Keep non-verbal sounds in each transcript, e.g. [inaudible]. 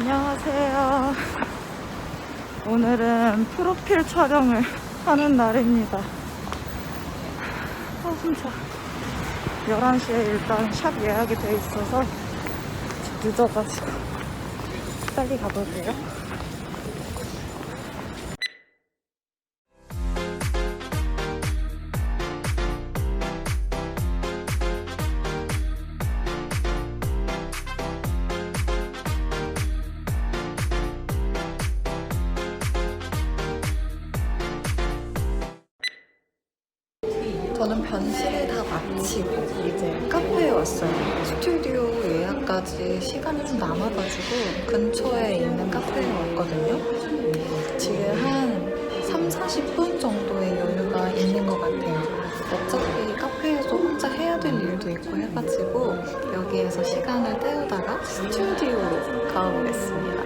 안녕하세요. 오늘은 프로필 촬영을 하는 날입니다. 아, 진짜. 11시에 일단 샵 예약이 돼 있어서 늦어가지고 빨리 가볼게요. 저는 변실을 다 마치고 이제 카페에 왔어요. 스튜디오 예약까지 시간이 좀 남아가지고 근처에 있는 카페에 왔거든요. 지금 한 3, 40분 정도의 여유가 있는 것 같아요. 어차피 카페에서 혼자 해야 될 일도 있고 해가지고 여기에서 시간을 때우다가 스튜디오로 가보겠습니다.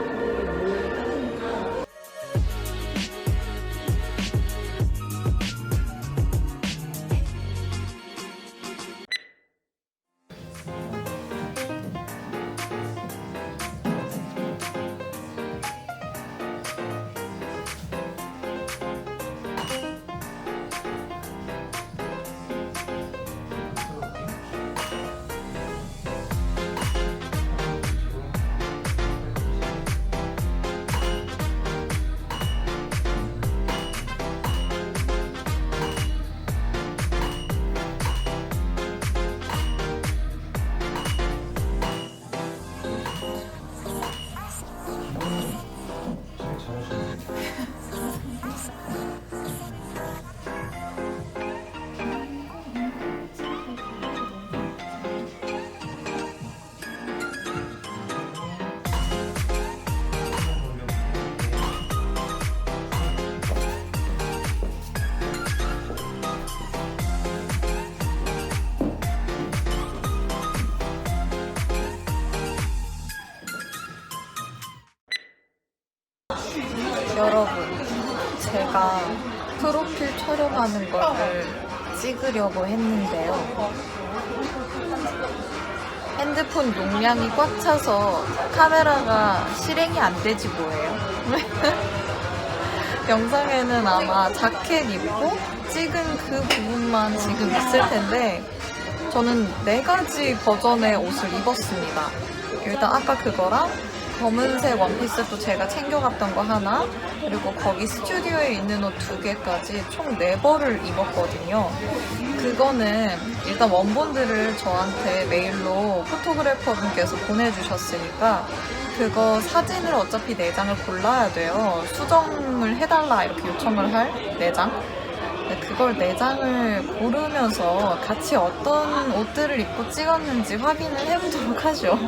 여러분, 제가 프로필 촬영하는 거를 찍으려고 했는데요. 핸드폰 용량이 꽉 차서 카메라가 실행이 안 되지 뭐예요. [laughs] 영상에는 아마 자켓 입고 찍은 그 부분만 지금 있을 텐데 저는 네 가지 버전의 옷을 입었습니다. 일단 아까 그거랑 검은색 원피스 도 제가 챙겨갔던 거 하나 그리고 거기 스튜디오에 있는 옷 두 개까지 총 네 벌을 입었거든요. 그거는 일단 원본들을 저한테 메일로 포토그래퍼 분께서 보내주셨으니까 그거 사진을 어차피 네 장을 골라야 돼요. 수정을 해달라 이렇게 요청을 할 네 장. 네, 그걸 네 장을 고르면서 같이 어떤 옷들을 입고 찍었는지 확인을 해보도록 하죠.